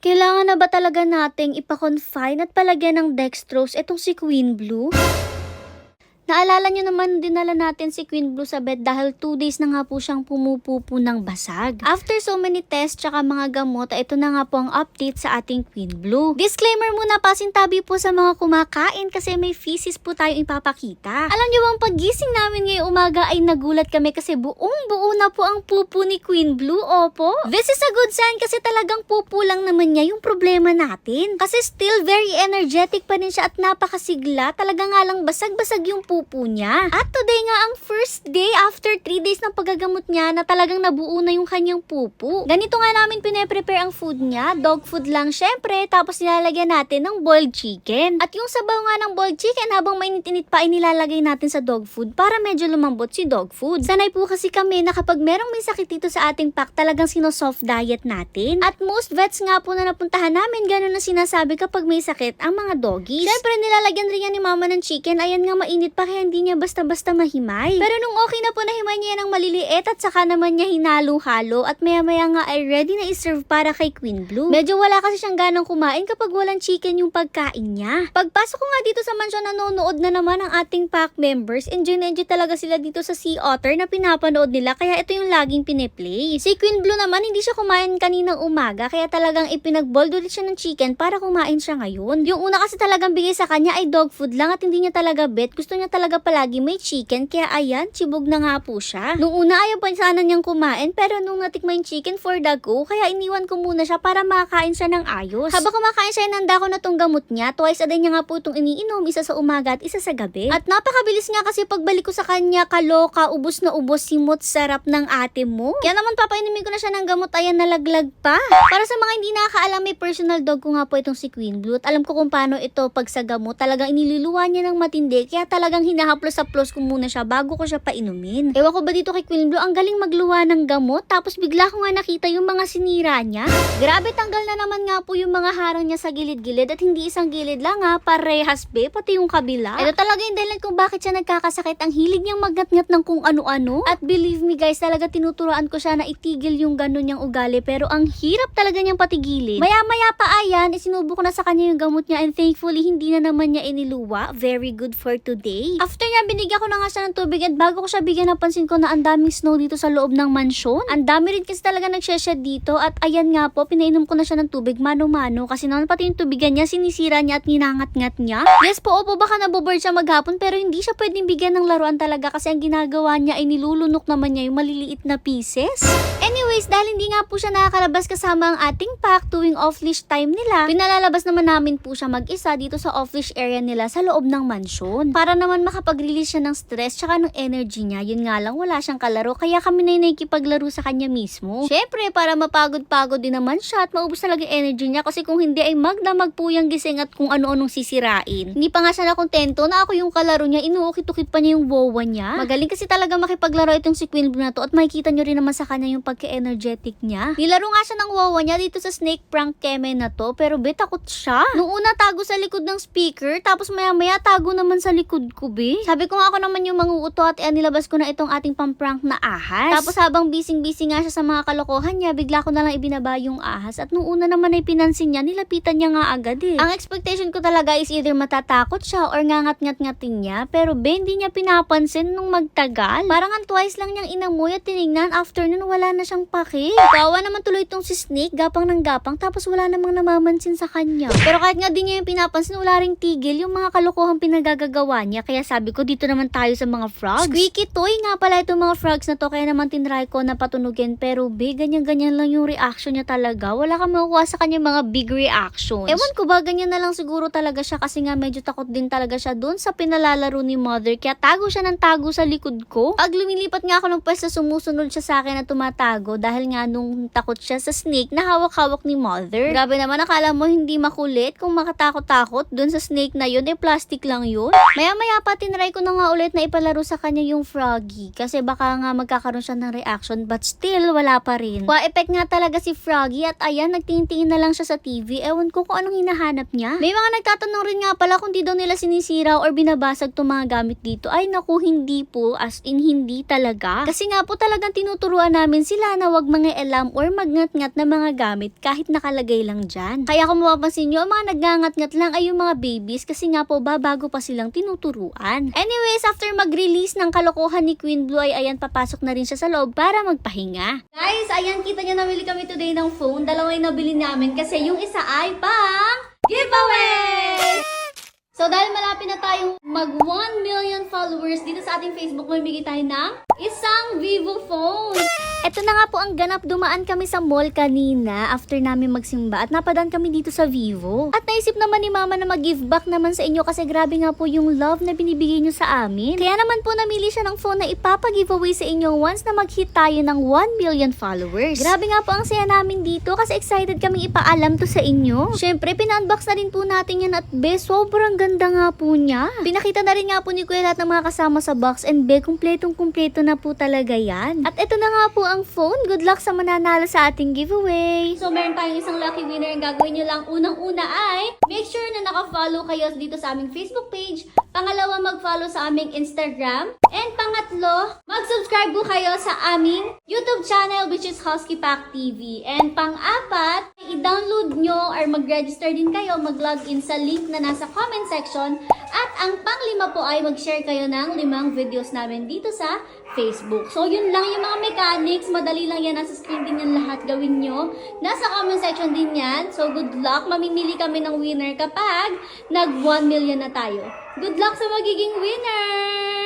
Kailangan na ba talaga nating ipa-confine at palagyan ng dextrose itong si Queen Blue? Naalala nyo naman dinala natin si Queen Blue sa bed dahil 2 days na nga po siyang pumupupo ng basag. After so many tests tsaka mga gamot, ito na nga po ang update sa ating Queen Blue. Disclaimer muna, pasintabi po sa mga kumakain kasi may feces po tayo ipapakita. Alam nyo bang pagising namin ngayong umaga ay nagulat kami kasi buong buo na po ang pupo ni Queen Blue, opo. This is a good sign kasi talagang pupo lang naman niya yung problema natin. Kasi still very energetic pa rin siya at napakasigla. Talaga nga lang basag-basag yung pupo niya. At today nga ang first day after 3 days ng paggagamot niya na talagang nabuo na yung kanyang pupo. Ganito nga namin pine-prepare ang food niya. Dog food lang syempre. Tapos nilalagyan natin ng boiled chicken. At yung sabaw nga ng boiled chicken habang mainit-init pa ay nilalagay natin sa dog food para medyo lumambot si dog food. Sanay po kasi kami na kapag merong may sakit dito sa ating pack talagang sino-soft diet natin. At most vets nga po na napuntahan namin ganun na sinasabi kapag may sakit ang mga doggies. Syempre nilalagyan rin yan ni mama ng chicken. Ayan nga mainit pa kaya hindi niya basta-basta mahimay. Pero nung okay na po nahimay niya ng maliliit at saka naman niya hinalo-halo at maya-maya nga ay ready na iserve para kay Queen Blue. Medyo wala kasi siyang ganang kumain kapag walang chicken yung pagkain niya. Pagpasok ko nga dito sa mansyon nanonood na naman ang ating pack members. Enjoy na enjoy talaga sila dito sa Sea Otter na pinapanood nila kaya ito yung laging pineplay. Si Queen Blue naman hindi siya kumain kaninang umaga kaya talagang ipinagbold ulit siya ng chicken para kumain siya ngayon. Yung una kasi talagang bigay sa kanya ay dog food lang at hindi niya talaga bet. Gusto niya talaga palagi may chicken kaya ayan, chibog na nga po siya. Nung una ayaw pa sana niyang kumain pero nung natikman yung chicken for the go kaya iniwan ko muna siya para makakain siya ng ayos. Habang kumakain siya, nanda ko na tong gamot niya. Twice a day niya nga po itong iniinom, isa sa umaga at isa sa gabi. At napakabilis nga kasi pagbalik ko sa kanya, kaloka, ubos na ubos, simot, sarap ng ate mo. Kaya naman papainumin ko na siya ng gamot, ayan nalaglag pa. Para sa mga hindi nakakaalam, may personal dog ko nga po itong si Queen Blue. At alam ko kung paano ito pag sa gamot, talagang iniluluwa niya ng matindi. Kaya talagang hinahaplos-haplos ko muna siya bago ko siya painumin. Ewan ko ba dito kay Queen Blue, ang galing magluwa ng gamot. Tapos bigla ko nga nakita yung mga sinira niya. Grabe, tanggal na naman nga po yung mga harang niya sa gilid-gilid. At hindi isang gilid lang ha, parehas be, pati yung kabila. Ito talaga yung dahilan kung bakit siya nagkakasakit. Ang hilig niyang magnat-ngat ng kung ano-ano. At believe me guys, talaga tinuturoan ko siya na itigil yung ganun niyang ugali. Pero ang hirap talaga niyang patigilin. Maya-maya pa ayan, isinubo ko na sa kanya yung gamot niya and thankfully hindi na naman niya iniluwa. Very good for today. After niya, binigyan ko na nga siya ng tubig at bago ko siya bigyan, napansin ko na ang daming snow dito sa loob ng mansyon. Ang dami rin kasi talaga nagseshed dito at ayan nga po, pinainom ko na siya ng tubig mano-mano kasi naman pati yung tubigan niya, sinisira niya at ninangat-ngat niya. Yes po, opo, baka naboboard siya maghapon pero hindi siya pwedeng bigyan ng laruan talaga kasi ang ginagawa niya ay nilulunok naman niya yung maliliit na pieces. Anyways, dahil hindi nga po siya nakakalabas kasama ang ating pack tuwing off-leash time nila, pinalalabas naman namin po siya mag-isa dito sa off-leash area nila sa loob ng mansyon. Para naman makapag-release siya ng stress tsaka ng energy niya. Yun nga lang, wala siyang kalaro kaya kami na nakikipaglaro sa kanya mismo. Syempre, para mapagod-pagod din naman siya at maubos talaga energy niya kasi kung hindi ay magdamag po yung gising at kung ano-anong sisirain. Hindi pa nga siya nakontento na ako yung kalaro niya, inuukit-ukit pa niya yung wowa niya. Magaling kasi talaga makipaglaro itong si Queen Blue na to at makikita nyo rin naman sa kanya yung pagka-energetic niya. Nilaro nga siya ng wowa niya dito sa snake prank keme na to pero be takot siya. Nung una tago sa likod ng speaker tapos maya maya tago naman sa likod ko be. Sabi ko nga ako naman yung manguuto at eh, nilabas ko na itong ating pamprank na ahas. Tapos habang bising-busy nga siya sa mga kalokohan niya, bigla ko na lang ibinaba yung ahas at nung una naman ay pinansin niya, nilapitan niya nga agad eh. Ang expectation ko talaga is either matatakot siya or ngangat-ngat-ngatin niya pero be hindi niya pinapansin nung magtagal. Parang ang twice lang niyang inamoy at tinignan after nun wala na siyang paki. Kawa naman tuloy itong si Snake, gapang ng gapang tapos wala namang namamansin sa kanya. Pero kahit nga di niya yung pinapansin, wala ring tigil yung mga kalokohan pinagagagawa niya. Kaya sabi ko dito naman tayo sa mga frogs. Squeaky toy nga pala itong mga frogs na to kaya naman tinry ko na patunugin pero big ganyan-ganyan lang yung reaction niya talaga. Wala kang makukuha sa kanya mga big reactions. Ewan ko ba ganyan na lang siguro talaga siya kasi nga medyo takot din talaga siya doon sa pinalalaro ni mother kaya tago siya ng tago sa likod ko. Pag lumilipat nga ako ng pwesto sumusunod siya sa akin na tumatago dahil nga nung takot siya sa snake na hawak-hawak ni mother. Grabe naman akala mo hindi makulit kung makatakot-takot doon sa snake na yun eh plastic lang yun. Maya-maya pa pa, tinry ko na nga ulit na ipalaro sa kanya yung Froggy. Kasi baka nga magkakaroon siya ng reaction. But still, wala pa rin. Wa-effect nga talaga si Froggy. At ayan, nagtingin-tingin na lang siya sa TV. Ewan ko kung anong hinahanap niya. May mga nagtatanong rin nga pala kung di daw nila sinisira or binabasag itong mga gamit dito. Ay naku, hindi po. As in, hindi talaga. Kasi nga po talagang tinuturuan namin sila na wag mga elam or magngat-ngat na mga gamit kahit nakalagay lang dyan. Kaya kung mapapansin nyo, mga nagngangat-ngat lang ay yung mga babies kasi nga po ba bago pa silang tinuturuan. Anyways, after mag-release ng kalokohan ni Queen Blue ay ayan papasok na rin siya sa loob para magpahinga. Guys, ayan kita nyo nabili kami today ng phone. Dalawa yung nabili namin kasi yung isa ay pang giveaway! So dahil malapit na tayong mag 1 million followers dito sa ating Facebook, mamimigay tayo ng isang Vivo phone. Ito na nga po ang ganap. Dumaan kami sa mall kanina after namin magsimba at napadaan kami dito sa Vivo. At naisip naman ni Mama na mag-give back naman sa inyo kasi grabe nga po yung love na binibigay nyo sa amin. Kaya naman po namili siya ng phone na ipapag-giveaway sa inyo once na mag-hit tayo ng 1 million followers. Grabe nga po ang saya namin dito kasi excited kami ipaalam to sa inyo. Syempre, pina-unbox na rin po natin yan at be, sobrang ganda nga po niya. Pinakita na rin nga po ni Kuya lahat ng mga kasama sa box and be, kumpletong kumpleto na po talaga yan. At ito na nga po ang phone. Good luck sa mananalo sa ating giveaway. So, meron tayong isang lucky winner. Ang gagawin nyo lang unang-una ay make sure na naka-follow kayo dito sa aming Facebook page. Pangalawa, mag-follow sa aming Instagram. And pangatlo, mag-subscribe po kayo sa aming YouTube channel which is Husky Pack TV. And pang-apat, i-download nyo or mag-register din kayo, mag-login sa link na nasa comment section. At ang pang-lima po ay mag-share kayo ng limang videos namin dito sa Facebook. So, yun lang yung mga mechanics. Madali lang yan. Nasa screen din yan lahat gawin nyo. Nasa comment section din yan. So, good luck. Mamimili kami ng winner kapag nag 1 million na tayo. Good luck sa magiging winner!